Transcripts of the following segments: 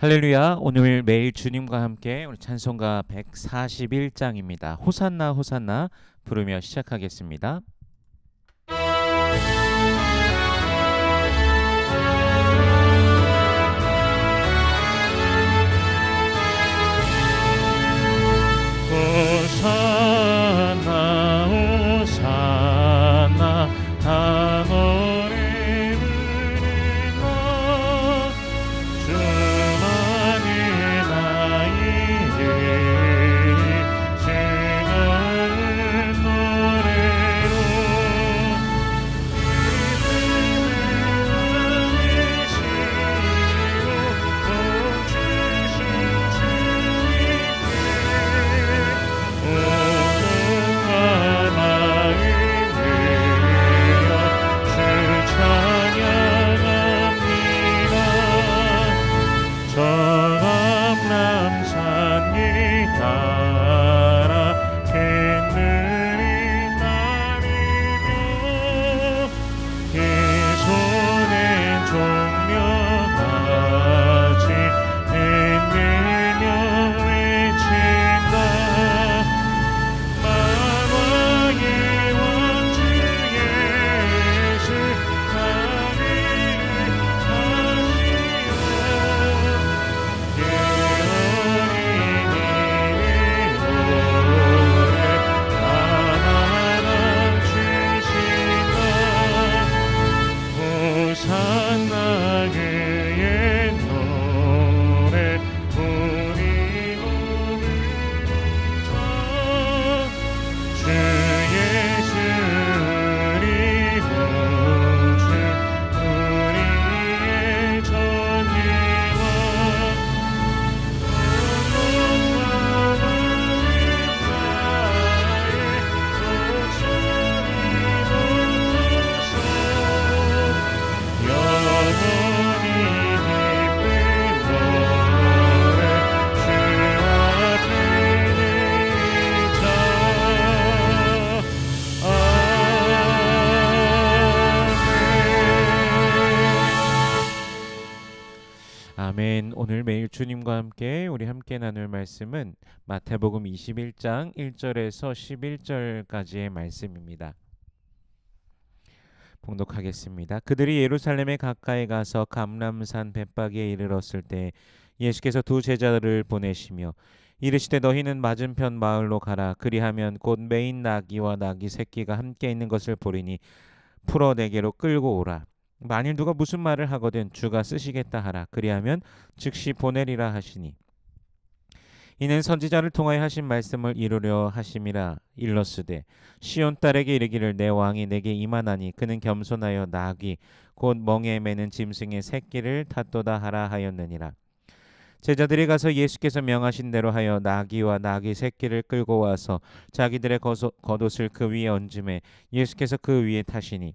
할렐루야. 오늘 매일 주님과 함께 우리 찬송가 141장입니다. 호산나 호산나 부르며 시작하겠습니다. 전 함께 나눌 말씀은 마태복음 21장 1절에서 11절까지의 말씀입니다. 봉독하겠습니다. 그들이 예루살렘에 가까이 가서 감람산 벳박에 이르렀을 때 예수께서 두 제자를 보내시며 이르시되 너희는 맞은편 마을로 가라 그리하면 곧 메인 나귀와 나귀 새끼가 함께 있는 것을 보리니 풀어 내게로 끌고 오라 만일 누가 무슨 말을 하거든 주가 쓰시겠다 하라 그리하면 즉시 보내리라 하시니 이는 선지자를 통하여 하신 말씀을 이루려 하심이라 일러스되 시온 딸에게 이르기를 내 왕이 내게 임하나니 그는 겸손하여 나귀 곧 멍에 매는 짐승의 새끼를 탓도다 하라 하였느니라. 제자들이 가서 예수께서 명하신 대로 하여 나귀와 나귀 새끼를 끌고 와서 자기들의 겉옷- 겉옷을 그 위에 얹음에 예수께서 그 위에 타시니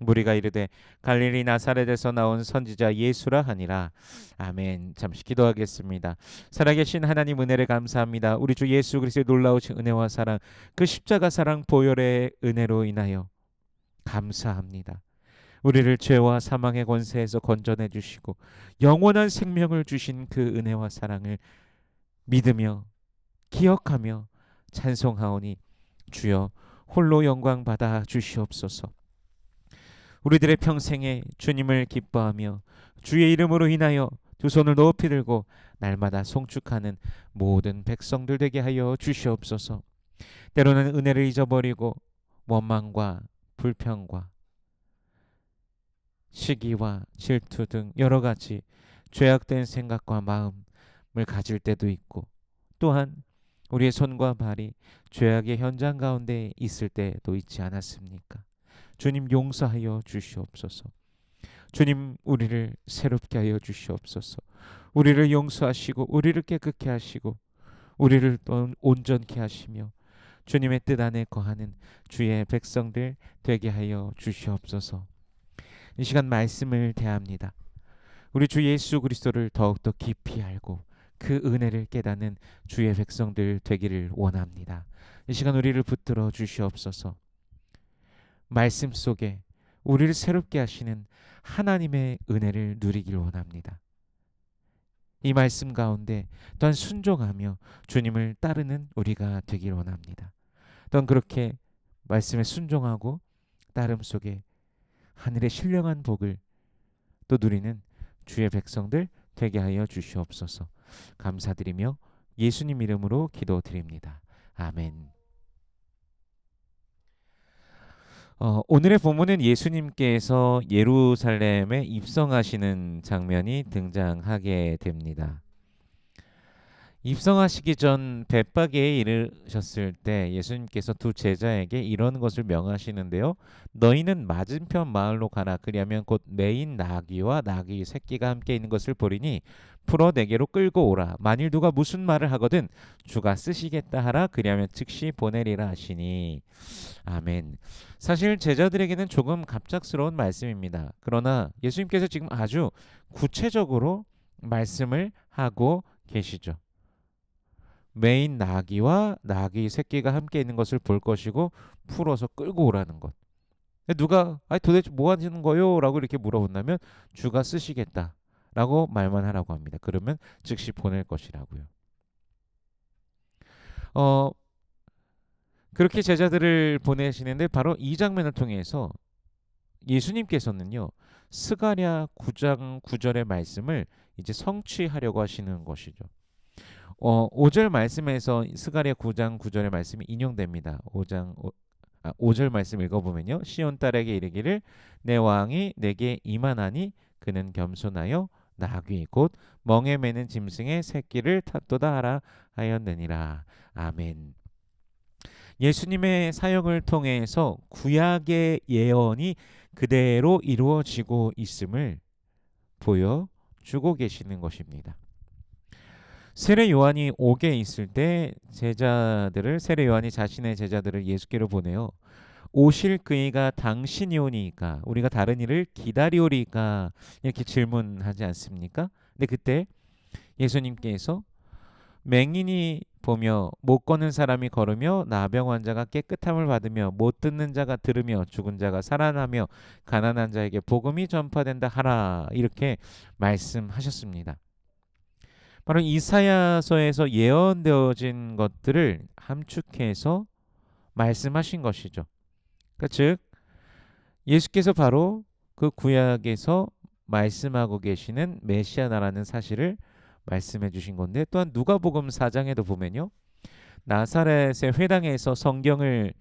무리가 이르되 갈릴리 나사렛에서 나온 선지자 예수라 하니라 아멘 잠시 기도하겠습니다 살아계신 하나님 은혜를 감사합니다. 우리 주 예수 그리스도의 놀라우신 은혜와 사랑, 그 십자가 사랑 보혈의 은혜로 인하여 감사합니다. 우리를 죄와 사망의 권세에서 건져내 주시고 영원한 생명을 주신 그 은혜와 사랑을 믿으며 기억하며 찬송하오니 주여 홀로 영광 받아 주시옵소서. 우리들의 평생에 주님을 기뻐하며 주의 이름으로 인하여 두 손을 높이 들고 날마다 송축하는 모든 백성들 되게 하여 주시옵소서. 때로는 은혜를 잊어버리고 원망과 불평과 시기와 질투 등 여러 가지 죄악된 생각과 마음을 가질 때도 있고 또한 우리의 손과 발이 죄악의 현장 가운데 있을 때도 있지 않았습니까? 주님 용서하여 주시옵소서. 주님 우리를 새롭게 하여 주시옵소서. 우리를 용서하시고 우리를 깨끗게 하시고 우리를 또 온전케 하시며 주님의 뜻 안에 거하는 주의 백성들 되게 하여 주시옵소서. 이 시간 말씀을 대합니다. 우리 주 예수 그리스도를 더욱더 깊이 알고 그 은혜를 깨닫는 주의 백성들 되기를 원합니다. 이 시간 우리를 붙들어 주시옵소서. 말씀 속에 우리를 새롭게 하시는 하나님의 은혜를 누리길 원합니다. 이 말씀 가운데 또한 순종하며 주님을 따르는 우리가 되길 원합니다. 또한 그렇게 말씀에 순종하고 따름 속에 하늘의 신령한 복을 또 누리는 주의 백성들 되게 하여 주시옵소서. 감사드리며 예수님 이름으로 기도드립니다. 아멘. 어, 오늘의 본문은 예수님께서 예루살렘에 입성하시는 장면이 등장하게 됩니다. 입성하시기 전 벳바기에 이르셨을 때 예수님께서 두 제자에게 이런 것을 명하시는데요. 너희는 맞은편 마을로 가라. 그리하면 곧 메인 나귀와 나귀 새끼가 함께 있는 것을 보리니 풀어 내게로 끌고 오라. 만일 누가 무슨 말을 하거든 주가 쓰시겠다 하라. 그리하면 즉시 보내리라 하시니 아멘. 사실 제자들에게는 조금 갑작스러운 말씀입니다. 그러나 예수님께서 지금 아주 구체적으로 말씀을 하고 계시죠. 메인 나귀와 나귀 새끼가 함께 있는 것을 볼 것이고 풀어서 끌고 오라는 것. 누가 아 도대체 뭐 하시는 거요? 라고 이렇게 물어본다면 주가 쓰시겠다. 라고 말만 하라고 합니다. 그러면 즉시 보낼 것이라고요. 어, 그렇게 제자들을 보내시는데 바로 이 장면을 통해서 예수님께서는요. 스가랴 9장 9절의 말씀을 이제 성취하려고 하시는 것이죠. 어, 5절 말씀에서 스가랴 9장 9절의 말씀이 인용됩니다. 5장 5, 아, 5절 말씀 읽어보면요. 시온 딸에게 이르기를 내 왕이 내게 이만하니 그는 겸손하여 나귀 곧 멍에 매는 짐승의 새끼를 탓도다 하라 하였느니라. 아멘. 예수님의 사역을 통해서 구약의 예언이 그대로 이루어지고 있음을 보여 주고 계시는 것입니다. 세례 요한이 옥에 있을 때 제자들을 세례 요한이 자신의 제자들을 예수께로 보내요. 오실 그이가 당신이오니까 우리가 다른 일을 기다리오리까 이렇게 질문하지 않습니까? 근데 그때 예수님께서 맹인이 보며 못 걷는 사람이 걸으며 나병 환자가 깨끗함을 받으며 못 듣는 자가 들으며 죽은 자가 살아나며 가난한 자에게 복음이 전파된다 하라 이렇게 말씀하셨습니다. 바로 이사야서에서 예언되어진 것들을 함축해서 말씀하신 것이죠. 그러니까 즉 예수께서 바로 그 구약에서 말씀하고 계시는 메시아나라는 사실을 말씀해 주신 건데 또한 누가복음 4장에도 보면요. 나사렛의 회당에서 성경을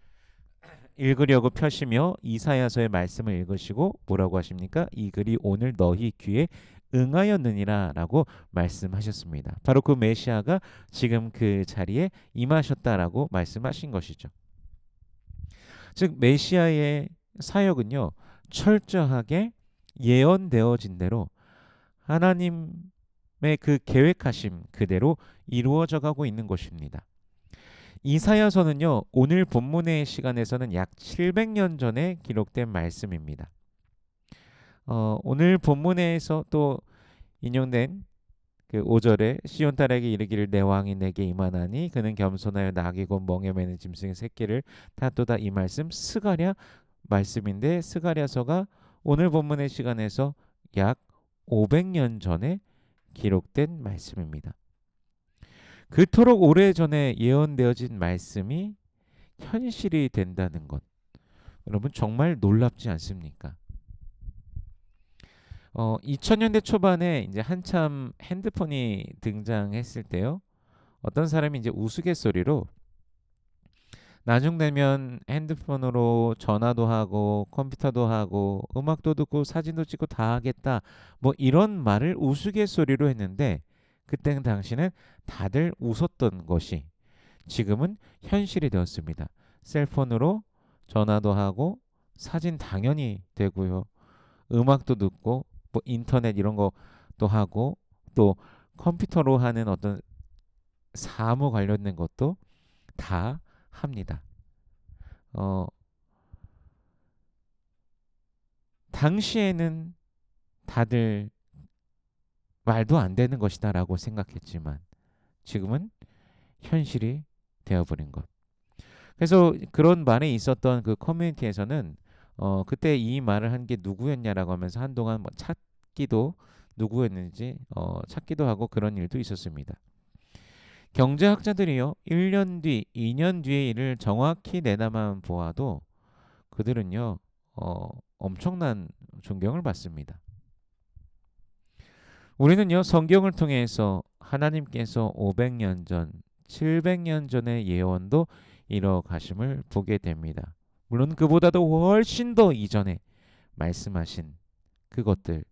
읽으려고 펴시며 이사야서의 말씀을 읽으시고 뭐라고 하십니까? 이 글이 오늘 너희 귀에 응하였느니라라고 말씀하셨습니다. 바로 그 메시아가 지금 그 자리에 임하셨다라고 말씀하신 것이죠. 즉 메시아의 사역은요 철저하게 예언되어진 대로 하나님의 그 계획하심 그대로 이루어져 가고 있는 것입니다. 이사야서는요 오늘 본문의 시간에서는 약 700년 전에 기록된 말씀입니다. 어, 오늘 본문에서 또 인용된 그 5절에 시온 딸에게 이르기를 내 왕이 내게 임하나니 그는 겸손하여 낙이고 멍에 매는 짐승의 새끼를 다도다 이 말씀 스가랴 말씀인데 스가랴서가 오늘 본문의 시간에서 약 500년 전에 기록된 말씀입니다. 그토록 오래전에 예언되어진 말씀이 현실이 된다는 것. 여러분 정말 놀랍지 않습니까? 어, 2000년대 초반에 이제 한참 핸드폰이 등장했을 때요. 어떤 사람이 이제 우스갯소리로 나중 되면 핸드폰으로 전화도 하고 컴퓨터도 하고 음악도 듣고 사진도 찍고 다 하겠다. 뭐 이런 말을 우스갯소리로 했는데 그때 당시는 다들 웃었던 것이 지금은 현실이 되었습니다. 셀폰으로 전화도 하고 사진 당연히 되고요. 음악도 듣고 뭐 인터넷 이런 것도 하고 또 컴퓨터로 하는 어떤 사무 관련된 것도 다 합니다. 어, 당시에는 다들 말도 안 되는 것이다라고 생각했지만 지금은 현실이 되어버린 것. 그래서 그런 말에 있었던 그 커뮤니티에서는 어 그때 이 말을 한 게 누구였냐라고 하면서 한동안 뭐 찾기도 누구였는지 어 찾기도 하고 그런 일도 있었습니다. 경제학자들이요. 1년 뒤, 2년 뒤의 일을 정확히 내다만 보아도 그들은요. 어 엄청난 존경을 받습니다. 우리는요. 성경을 통해서 하나님께서 500년 전, 700년 전의 예언도 이뤄 가심을 보게 됩니다. 물론 그보다도 훨씬 더 이전에 말씀하신 그것들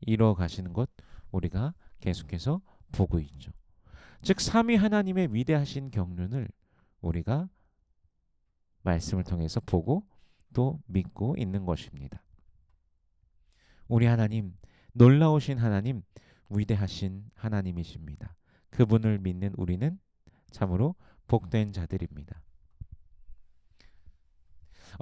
이뤄 가시는 것 우리가 계속해서 보고 있죠. 즉 삼위 하나님의 위대하신 경륜을 우리가 말씀을 통해서 보고 또 믿고 있는 것입니다. 우리 하나님 놀라우신 하나님 위대하신 하나님이십니다. 그분을 믿는 우리는 참으로 복된 자들입니다.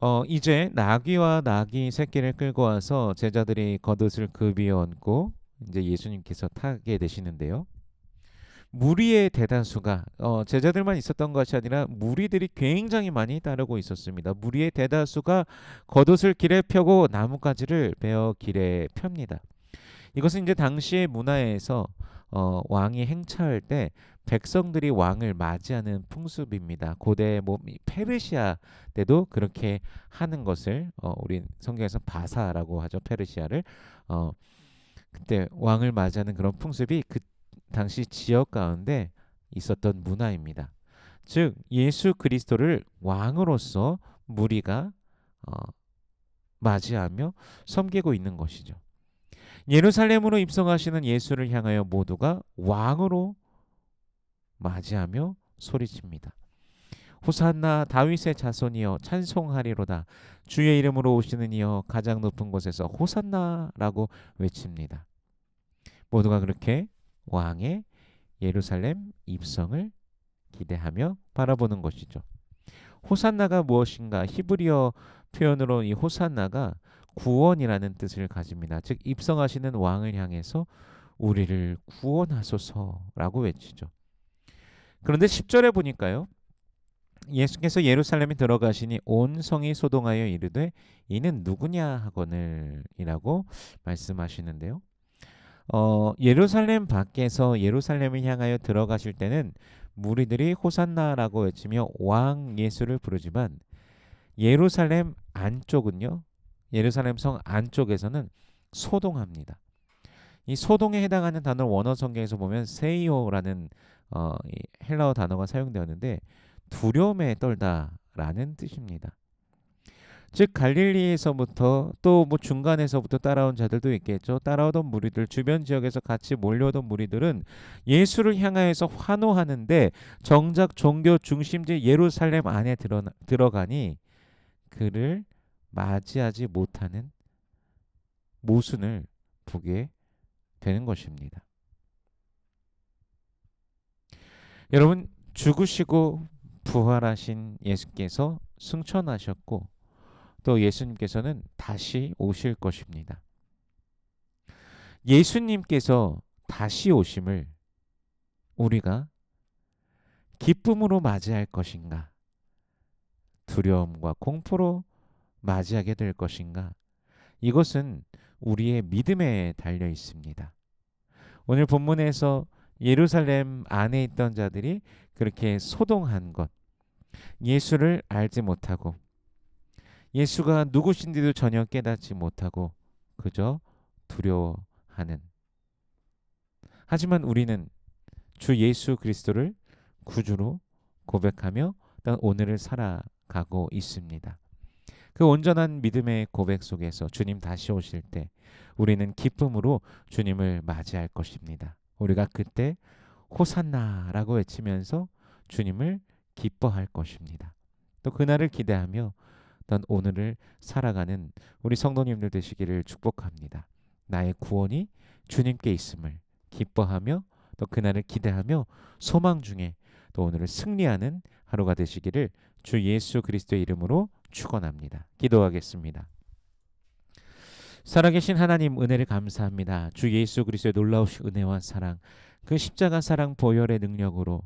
어, 이제 나귀와 나귀 새끼를 끌고 와서 제자들이 겉옷을 그 위에 얹고 이제 예수님께서 타게 되시는데요. 무리의 대다수가 어, 제자들만 있었던 것이 아니라 무리들이 굉장히 많이 따르고 있었습니다. 무리의 대다수가 겉옷을 길에 펴고 나뭇가지를 베어 길에 펴니다. 이것은 이제 당시의 문화에서 어, 왕이 행차할 때 백성들이 왕을 맞이하는 풍습입니다. 고대 뭐 페르시아 때도 그렇게 하는 것을 어, 우리 성경에서 바사라고 하죠. 페르시아를 어, 그때 왕을 맞이하는 그런 풍습이 그 당시 지역 가운데 있었던 문화입니다. 즉 예수 그리스도를 왕으로서 무리가 어, 맞이하며 섬기고 있는 것이죠. 예루살렘으로 입성하시는 예수를 향하여 모두가 왕으로 맞이하며 소리칩니다. 호산나 다윗의 자손이여 찬송하리로다 주의 이름으로 오시는 이여 가장 높은 곳에서 호산나라고 외칩니다. 모두가 그렇게 왕의 예루살렘 입성을 기대하며 바라보는 것이죠. 호산나가 무엇인가? 히브리어 표현으로 이 호산나가 구원이라는 뜻을 가집니다. 즉 입성하시는 왕을 향해서 우리를 구원하소서라고 외치죠. 그런데 10절에 보니까요. 예수께서 예루살렘에 들어가시니 온 성이 소동하여 이르되 이는 누구냐 하거늘이라고 말씀하시는데요. 어, 예루살렘 밖에서 예루살렘을 향하여 들어가실 때는 무리들이 호산나라고 외치며 왕 예수를 부르지만 예루살렘 안쪽은요. 예루살렘 성 안쪽에서는 소동합니다. 이 소동에 해당하는 단어 원어 성경에서 보면 세이오라는 어, 헬라어 단어가 사용되었는데 두려움에 떨다라는 뜻입니다. 즉 갈릴리에서부터 또 뭐 중간에서부터 따라온 자들도 있겠죠. 따라오던 무리들 주변 지역에서 같이 몰려오던 무리들은 예수를 향하여서 환호하는데 정작 종교 중심지 예루살렘 안에 들어, 들어가니 그를 맞이하지 못하는 모순을 보게 되는 것입니다. 여러분 죽으시고 부활하신 예수께서 승천하셨고 또 예수님께서는 다시 오실 것입니다. 예수님께서 다시 오심을 우리가 기쁨으로 맞이할 것인가? 두려움과 공포로 맞이하게 될 것인가? 이것은 우리의 믿음에 달려 있습니다. 오늘 본문에서 예루살렘 안에 있던 자들이 그렇게 소동한 것, 예수를 알지 못하고 예수가 누구신지도 전혀 깨닫지 못하고 그저 두려워하는. 하지만 우리는 주 예수 그리스도를 구주로 고백하며 오늘을 살아가고 있습니다. 그 온전한 믿음의 고백 속에서 주님 다시 오실 때 우리는 기쁨으로 주님을 맞이할 것입니다. 우리가 그때 호산나라고 외치면서 주님을 기뻐할 것입니다. 또 그날을 기대하며 넌 오늘을 살아가는 우리 성도님들 되시기를 축복합니다. 나의 구원이 주님께 있음을 기뻐하며 또 그날을 기대하며 소망 중에 또 오늘을 승리하는 하루가 되시기를 주 예수 그리스도의 이름으로 축원합니다. 기도하겠습니다. 살아계신 하나님 은혜를 감사합니다. 주 예수 그리스도의 놀라우신 은혜와 사랑, 그 십자가 사랑 보혈의 능력으로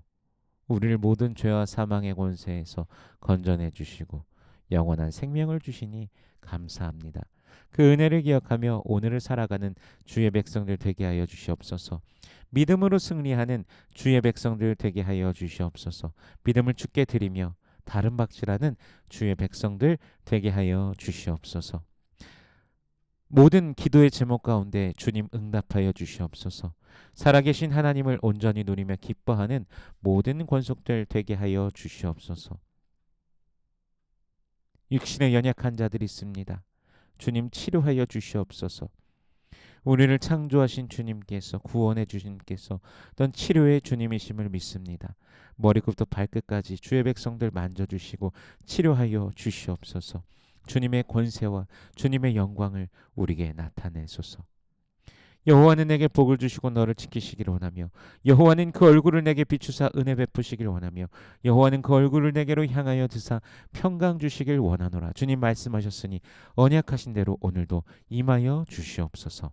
우리를 모든 죄와 사망의 권세에서 건져내 주시고 영원한 생명을 주시니 감사합니다. 그 은혜를 기억하며 오늘을 살아가는 주의 백성들 되게 하여 주시옵소서. 믿음으로 승리하는 주의 백성들 되게 하여 주시옵소서. 믿음을 주께 드리며 다른 박질하는 주의 백성들 되게 하여 주시옵소서. 모든 기도의 제목 가운데 주님 응답하여 주시옵소서. 살아계신 하나님을 온전히 누리며 기뻐하는 모든 권속들 되게 하여 주시옵소서. 육신에 연약한 자들이 있습니다. 주님 치료하여 주시옵소서. 우리를 창조하신 주님께서 구원해 주님께서 어떤 치료의 주님이심을 믿습니다. 머리끝부터 발끝까지 주의 백성들 만져주시고 치료하여 주시옵소서. 주님의 권세와 주님의 영광을 우리에게 나타내소서. 여호와는 내게 복을 주시고 너를 지키시기를 원하며 여호와는 그 얼굴을 내게 비추사 은혜 베푸시기를 원하며 여호와는 그 얼굴을 내게로 향하여 드사 평강 주시길 원하노라 주님 말씀하셨으니 언약하신 대로 오늘도 임하여 주시옵소서